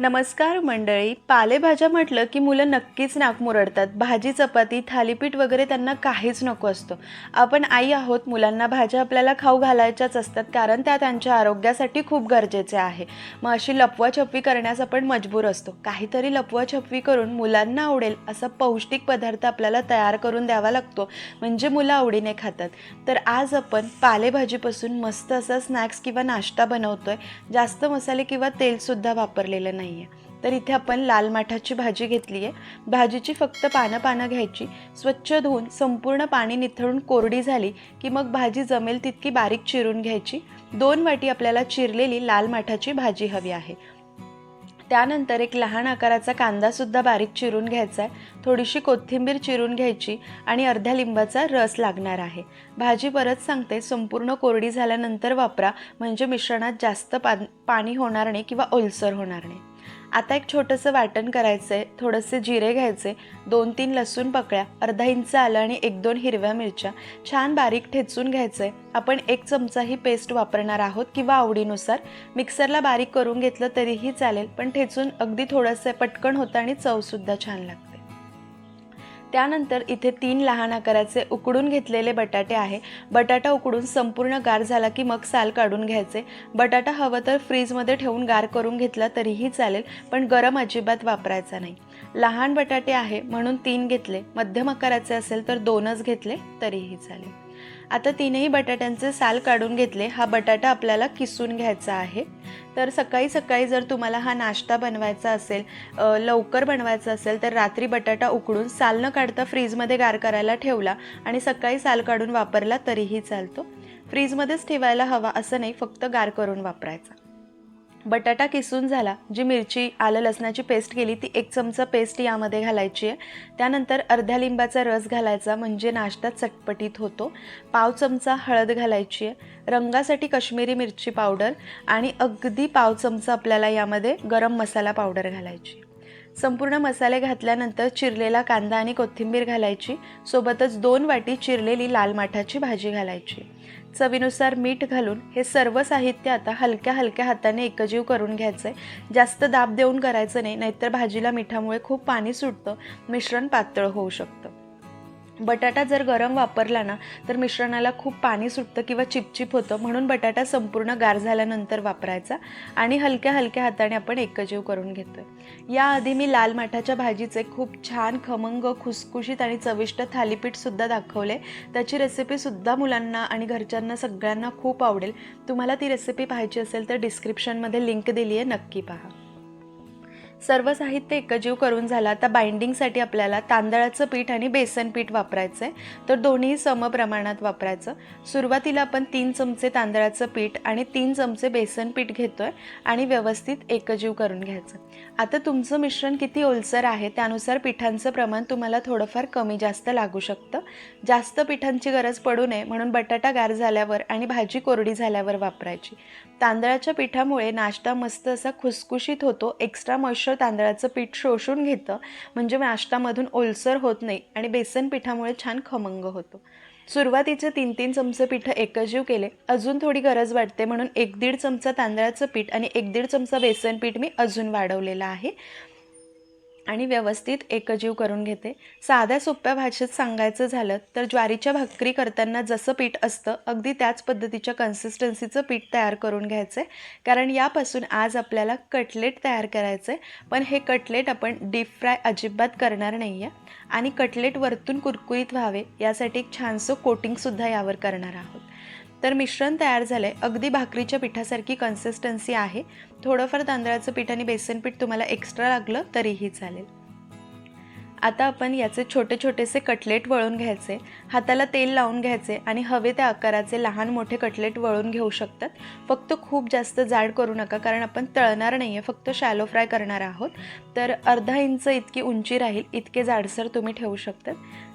नमस्कार मंडळी. पालेभाज्या म्हटलं की मुलं नक्कीच नाक मुरडतात. भाजी चपाती थालीपीठ वगैरे त्यांना काहीच नको असतो. आपण आई आहोत मुलांना भाज्या आपल्याला खाऊ घालायच्याच असतात कारण त्या त्यांच्या आरोग्यासाठी खूप गरजेचे आहे. मग अशी लपवाछपवी करण्यास आपण मजबूर असतो. काहीतरी लपवाछपवी करून मुलांना आवडेल असा पौष्टिक पदार्थ आपल्याला तयार करून द्यावा लागतो म्हणजे मुलं आवडीने खातात. तर आज आपण पालेभाजीपासून मस्त असा स्नॅक्स किंवा नाश्ता बनवतोय. जास्त मसाले किंवा तेलसुद्धा वापरलेलं नाही. आहे तर इथे आपण लाल माठाची भाजी घेतली आहे भाजीची फक्त पानं पानं घ्यायची. स्वच्छ धुवून संपूर्ण पाणी निथळून कोरडी झाली की मग भाजी जमेल तितकी बारीक चिरून घ्यायची. दोन वाटी आपल्याला चिरलेली लाल माठाची भाजी हवी आहे. त्यानंतर एक लहान आकाराचा कांदासुद्धा बारीक चिरून घ्यायचा आहे थोडीशी कोथिंबीर चिरून घ्यायची आणि अर्ध्या लिंबाचा रस लागणार आहे. भाजी परत सांगते संपूर्ण कोरडी झाल्यानंतर वापरा म्हणजे मिश्रणात जास्त पा पाणी होणार नाही किंवा ओलसर होणार नाही. आता एक छोटंसं वाटण करायचं आहे थोडंसे जिरे घ्यायचे. दोन तीन लसूण पकळ्या अर्धा इंच आलं आणि एक दोन हिरव्या मिरच्या. छान बारीक ठेचून घ्यायचं आहे आपण एक चमचा ही पेस्ट वापरणार आहोत किंवा आवडीनुसार. मिक्सरला बारीक करून घेतलं तरीही चालेल पण ठेचून अगदी थोडंसं पटकन होतं आणि चवसुद्धा छान लागते. त्यानंतर इथे तीन लहान आकाराचे उकडून घेतलेले बटाटे आहे. बटाटा उकडून संपूर्ण गार झाला की मग साल काढून घ्यायचे. बटाटा हवं तर फ्रीजमध्ये ठेवून गार करून घेतला तरीही चालेल पण गरम अजिबात वापरायचा नाही. लहान बटाटे आहे म्हणून तीन घेतले. मध्यम आकाराचे असेल तर दोनच घेतले तरीही चालेल. आता तीनही बटाट्यांचे साल काढून घेतले. हा बटाटा आपल्याला किसून घ्यायचा आहे. तर सकाळी सकाळी जर तुम्हाला हा नाश्ता बनवायचा असेल लवकर बनवायचा असेल तर रात्री बटाटा उकडून साल न काढता फ्रीजमध्ये गार करायला ठेवला आणि सकाळी साल काढून वापरला तरीही चालतो. फ्रीजमध्येच ठेवायला हवा असं नाही फक्त गार करून वापरायचा. बटाटा किसून झाला. जी मिरची आलं लसणाची पेस्ट केली ती एक चमचा पेस्ट यामध्ये घालायची आहे. त्यानंतर अर्ध्या लिंबाचा रस घालायचा म्हणजे नाश्ता चटपटीत होतो. पाव चमचा हळद घालायची आहे. रंगासाठी कश्मीरी मिरची पावडर आणि अगदी पाव चमचा आपल्याला यामध्ये गरम मसाला पावडर घालायची संपूर्ण मसाले घातल्यानंतर चिरलेला कांदा आणि कोथिंबीर घालायची. सोबतच दोन वाटी चिरलेली लाल माठाची भाजी घालायची. चवीनुसार मीठ घालून हे सर्व साहित्य आता हलक्या हलक्या हाताने एकजीव करून घ्यायचं आहे जास्त दाब देऊन करायचं नाही नाहीतर भाजीला मिठामुळे खूप पाणी सुटतं मिश्रण पातळ होऊ शकतं. बटाटा जर गरम वापरला ना तर मिश्रणाला खूप पाणी सुटतं किंवा चिपचिप होतं. म्हणून बटाटा संपूर्ण गार झाल्यानंतर वापरायचा आणि हलक्या हलक्या हाताने आपण एकजीव करून घेतो याआधी मी लाल माठाच्या भाजीचे खूप छान खमंग खुसखुशीत आणि चविष्ट थालीपीठसुद्धा दाखवले त्याची रेसिपीसुद्धा मुलांना आणि घरच्यांना सगळ्यांना खूप आवडेल. तुम्हाला ती रेसिपी पाहायची असेल तर डिस्क्रिप्शनमध्ये लिंक दिली आहे नक्की पहा. सर्व साहित्य एकजीव करून झालं. आता बाइंडिंगसाठी आपल्याला तांदळाचं पीठ आणि बेसन पीठ वापरायचं आहे तर दोन्ही समप्रमाणात वापरायचं. सुरुवातीला आपण तीन चमचे तांदळाचं पीठ आणि तीन चमचे बेसन पीठ घेतोय आणि व्यवस्थित एकजीव करून घ्यायचं. आता तुमचं मिश्रण किती ओलसर आहे त्यानुसार पिठांचं प्रमाण तुम्हाला थोडंफार कमी जास्त लागू शकतं. जास्त पिठांची गरज पडू नये म्हणून बटाटा गार झाल्यावर आणि भाजी कोरडी झाल्यावर वापरायची. तांदळाच्या पिठामुळे नाश्ता मस्त असा खुसखुशीत होतो एक्स्ट्रा मॉइश्चर तांदळाचं पीठ शोषून घेतं. म्हणजे नाश्तामधून ओलसर होत नाही आणि बेसन पिठामुळे छान खमंग होतो. सुरुवातीचे तीन तीन चमचे पीठ एकजीव केले. अजून थोडी गरज वाटते म्हणून एक दीड चमचा तांदळाचं पीठ आणि एक दीड चमचा बेसन पीठ मी अजून वाढवलेलं आहे. आणि व्यवस्थित एकजीव करून घेते. साध्या सोप्या भाषेत सांगायचं झालं तर ज्वारीच्या भाकरी करताना जसं पीठ असतं अगदी त्याच पद्धतीच्या कन्सिस्टन्सीचं पीठ तयार करून घ्यायचं. आहे कारण यापासून आज आपल्याला कटलेट तयार करायचं आहे पण हे कटलेट आपण डीप फ्राय अजिबात करणार नाही आहे आणि कटलेट वरतून कुरकुरीत व्हावे यासाठी एक छानसं कोटिंगसुद्धा यावर करणार आहोत. तर मिश्रण तयार झालं आहे अगदी भाकरीच्या पिठासारखी कन्सिस्टन्सी आहे. थोडंफार तांदळाचं पीठ आणि बेसन पीठ तुम्हाला एक्स्ट्रा लागलं तरीही चालेल. आता आपण याचे छोटे छोटेसे कटलेट वळून घ्यायचे. हाताला तेल लावून घ्यायचे आणि हवे त्या आकाराचे लहान मोठे कटलेट वळून घेऊ शकतात. फक्त खूप जास्त जाड करू नका कारण आपण तळणार नाही आहे फक्त शॅलो फ्राय करणार आहोत. तर अर्धा इंच इतकी उंची राहील इतके जाडसर तुम्ही ठेवू शकतात.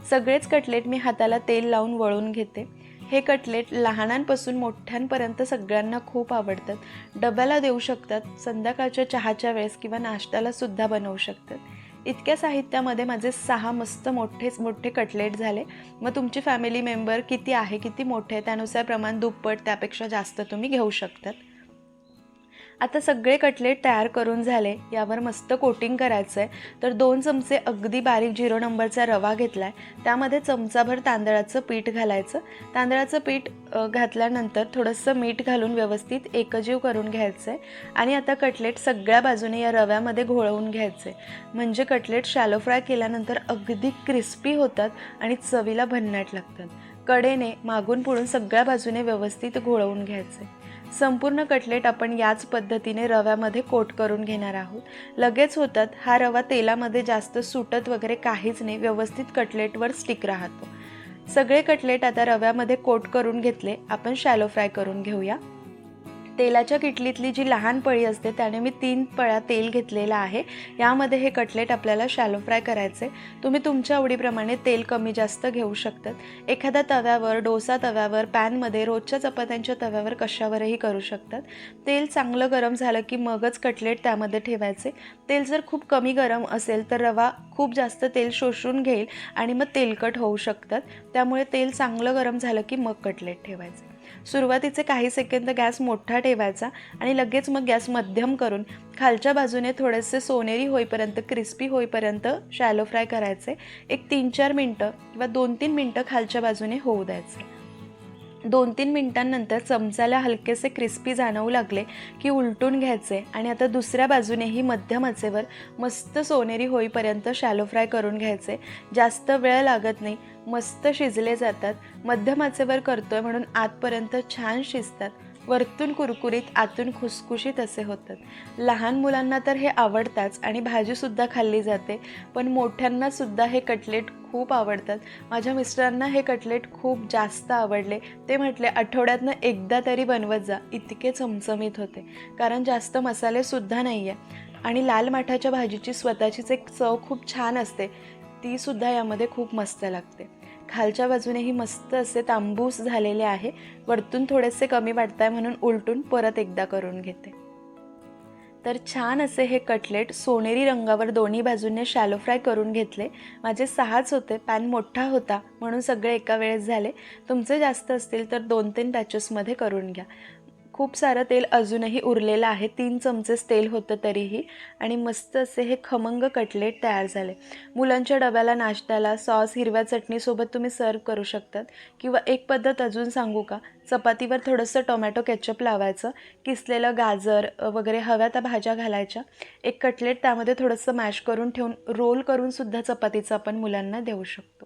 सगळेच कटलेट मी हाताला तेल लावून वळून घेते. हे कटलेट लहानांपासून मोठ्यांपर्यंत सगळ्यांना खूप आवडतात. डब्याला देऊ शकतात संध्याकाळच्या चहाच्या वेळेस किंवा नाश्त्याला सुद्धा बनवू शकतात. इतक्या साहित्यामध्ये माझे सहा मस्त मोठेच मोठे कटलेट झाले. मग तुमची फॅमिली मेंबर किती आहे किती मोठे त्यानुसार प्रमाण दुप्पट त्यापेक्षा जास्त तुम्ही घेऊ शकतात. आता सगळे कटलेट तयार करून झाले. यावर मस्त कोटिंग करायचं आहे तर दोन चमचे अगदी बारीक झिरो नंबरचा रवा घेतला आहे त्यामध्ये चमचाभर तांदळाचं पीठ घालायचं. तांदळाचं पीठ घातल्यानंतर थोडंसं मीठ घालून व्यवस्थित एकजीव करून घ्यायचं आहे आणि आता कटलेट सगळ्या बाजूने या रव्यामध्ये घोळवून घ्यायचे म्हणजे कटलेट शॅलो फ्राय केल्यानंतर अगदी क्रिस्पी होतात आणि चवीला भन्नाट लागतात. कडेने मागून पुढून सगळ्या बाजूने व्यवस्थित घोळवून घ्यायचे संपूर्ण कटलेट आपण याच पद्धतीने रव्यामध्ये कोट करून घेणार आहोत. लगेच होतात हा रवा तेलामध्ये जास्त सुटत वगैरे काहीच नाही व्यवस्थित कटलेटवर स्टिक राहतो. सगळे कटलेट आता रव्यामध्ये कोट करून घेतले आपण शॅलो फ्राय करून घेऊया. तेलाच्या किटलीतली जी लहान पळी असते त्याने मी तीन पळ्या तेल घेतलेलं आहे. यामध्ये हे कटलेट आपल्याला शॅलो फ्राय करायचे तुम्ही तुमच्या आवडीप्रमाणे तेल कमी जास्त घेऊ शकतात. एखाद्या तव्यावर डोसा तव्यावर पॅनमध्ये रोजच्या चपात्यांच्या तव्यावर कशावरही करू शकतात. तेल चांगलं गरम झालं की मगच कटलेट त्यामध्ये ठेवायचे. तेल जर खूप कमी गरम असेल तर रवा खूप जास्त तेल शोषून घेईल आणि मग तेलकट होऊ शकतात. त्यामुळे तेल चांगलं गरम झालं की मग कटलेट ठेवायचे. सुरुवातीचे काही सेकंद गॅस मोठा ठेवायचा आणि लगेच मग गॅस मध्यम करून खालच्या बाजूने थोडेसे सोनेरी होईपर्यंत क्रिस्पी होईपर्यंत शॅलो फ्राय करायचे. एक तीन चार मिनटं किंवा दोन तीन मिनटं खालच्या बाजूने होऊ द्यायचे. दोन तीन मिनटांनंतर चमचाला हलकेसे क्रिस्पी जाणवू लागले की उलटून घ्यायचे आणि आता दुसऱ्या बाजूनेही मध्यम आचेवर मस्त सोनेरी होईपर्यंत शॅलो फ्राय करून घ्यायचे. जास्त वेळ लागत नाही. मस्त शिजले जातात. मध्यम आचेवर करतोय म्हणून आतपर्यंत छान शिजतात. वरतून कुरकुरीत आतून खुसखुशीत असे होतात. लहान मुलांना तर हे आवडताच आणि भाजीसुद्धा खाल्ली जाते पण मोठ्यांनासुद्धा हे कटलेट खूप आवडतात. माझ्या मिस्टरांना हे कटलेट खूप जास्त आवडले. ते म्हटले आठवड्यातनं एकदा तरी बनवत जा. इतके चमचमीत होते. कारण जास्त मसालेसुद्धा नाही आहे आणि लाल माठाच्या भाजीची स्वतःचीच एक चव खूप छान असते. तीसुद्धा यामध्ये खूप मस्त लागते. खालच्या बाजूनेही मस्त असे तांबूस झालेले आहे. वरतून थोडेसे कमी वाटत आहे म्हणून उलटून परत एकदा करून घेते. तर छान असे हे कटलेट सोनेरी रंगावर दोन्ही बाजूने शॅलो फ्राय करून घेतले. माझे सहाच होते पॅन मोठा होता म्हणून सगळे एका वेळेस झाले. तुमचे जास्त असतील तर दोन तीन बॅचेसमध्ये करून घ्या. खूप सारं तेल अजूनही उरलेलं आहे. तीन चमचेच तेल होतं तरीही. आणि मस्त असे हे खमंग कटलेट तयार झाले. मुलांच्या डब्याला नाश्त्याला सॉस हिरव्या चटणीसोबत तुम्ही सर्व करू शकतात. किंवा एक पद्धत अजून सांगू का? चपातीवर थोडंसं टोमॅटो केचप लावायचं. किसलेलं गाजर वगैरे हव्या त्या भाज्या घालायच्या. एक कटलेट त्यामध्ये थोडंसं मॅश करून ठेवून रोल करूनसुद्धा चपातीचं आपण मुलांना देऊ शकतो.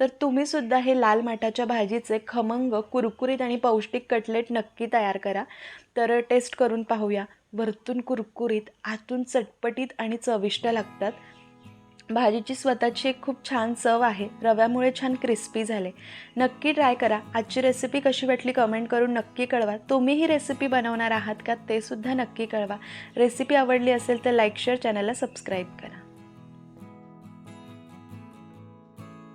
तर तुम्हीसुद्धा हे लाल माठाच्या भाजीचे खमंग कुरकुरीत आणि पौष्टिक कटलेट नक्की तयार करा. तर टेस्ट करून पाहूया. वरतून कुरकुरीत आतून चटपटीत आणि चविष्ट लागतात. भाजीची स्वतःची एक खूप छान चव आहे. रव्यामुळे छान क्रिस्पी झाले. नक्की ट्राय करा. आजची रेसिपी कशी वाटली कमेंट करून नक्की कळवा. तुम्ही ही रेसिपी बनवणार आहात का ते सुद्धा नक्की कळवा. रेसिपी आवडली असेल तर लाईक शेअर चॅनलला सबस्क्राईब करा.